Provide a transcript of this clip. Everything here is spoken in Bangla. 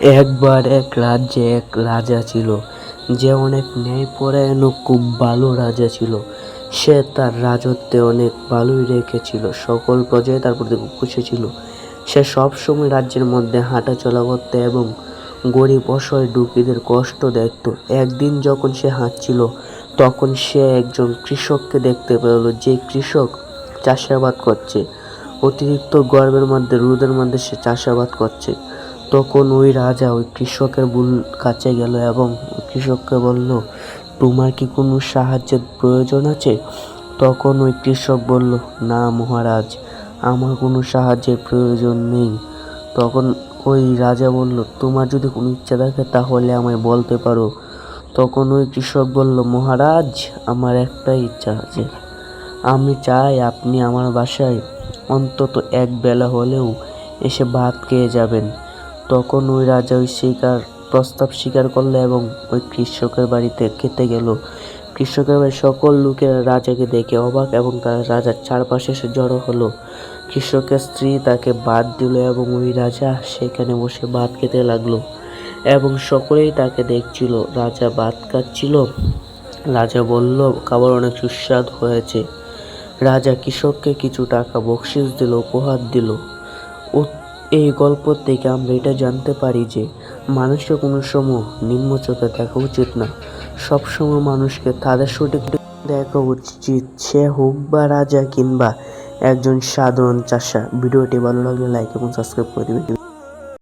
একবার এক রাজ্যে এক রাজা ছিল, যে অনেক ন্যায়পরায়ণ খুব ভালো রাজা ছিল। সে তার রাজত্বে অনেক ভালোই রেখেছিল, সকল প্রজাই তার প্রতি খুব খুশি ছিল। সে সবসময় রাজ্যের মধ্যে হাঁটাচলা করতে এবং গরিব অসহায় দুঃখীদের কষ্ট দেখত। একদিন যখন সে হাঁটছিল, তখন সে একজন কৃষককে দেখতে পেল, যে কৃষক চাষাবাদ করছে। অতিরিক্ত গর্বের মধ্যে, রোদের মধ্যে সে চাষাবাদ করছে। তখন ওই রাজা ওই কৃষকের বুল কাছে গেল এবং কৃষককে বলল, তোমার কি কোনো সাহায্যের প্রয়োজন আছে? তখন ওই কৃষক বলল, না মহারাজ, আমার কোনো সাহায্যের প্রয়োজন নেই। তখন ওই রাজা বলল, তোমার যদি কোনো ইচ্ছা থাকে তাহলে আমায় বলতে পারো। তখন ওই কৃষক বলল, মহারাজ, আমার একটাই ইচ্ছা আছে। আমি চাই আপনি আমার বাসায় অন্তত এক বেলা হলেও এসে ভাত খেয়ে যাবেন। তখন ওই রাজা ওই শিকার, প্রস্তাব স্বীকার করল এবং ওই কৃষকের বাড়িতে খেতে গেল। কৃষকের বাড়ির সকল লোকেরা রাজাকে দেখে অবাক এবং তারা রাজার চারপাশে এসে জড়ো হলো। কৃষকের স্ত্রী তাকে ভাত দিল এবং ওই রাজা সেখানে বসে ভাত খেতে লাগল এবং সকলেই তাকে দেখছিল। রাজা ভাত খাচ্ছিল। রাজা বলল, খাবার অনেক সুস্বাদু হয়েছে। রাজা কৃষককে কিছু টাকা বকশিস দিল, উপহার দিল। এই গল্প থেকে আমরা এটা জানতে পারি যে মানুষকে কোনো সময় নিম্ন চোখে দেখা উচিত না। সবসময় মানুষকে তাদের সঠিক দেখা উচিত, সে হোক বা রাজা কিংবা একজন সাধারণ চাষা। ভিডিওটি ভালো লাগলে লাইক এবং সাবস্ক্রাইব করে দেবে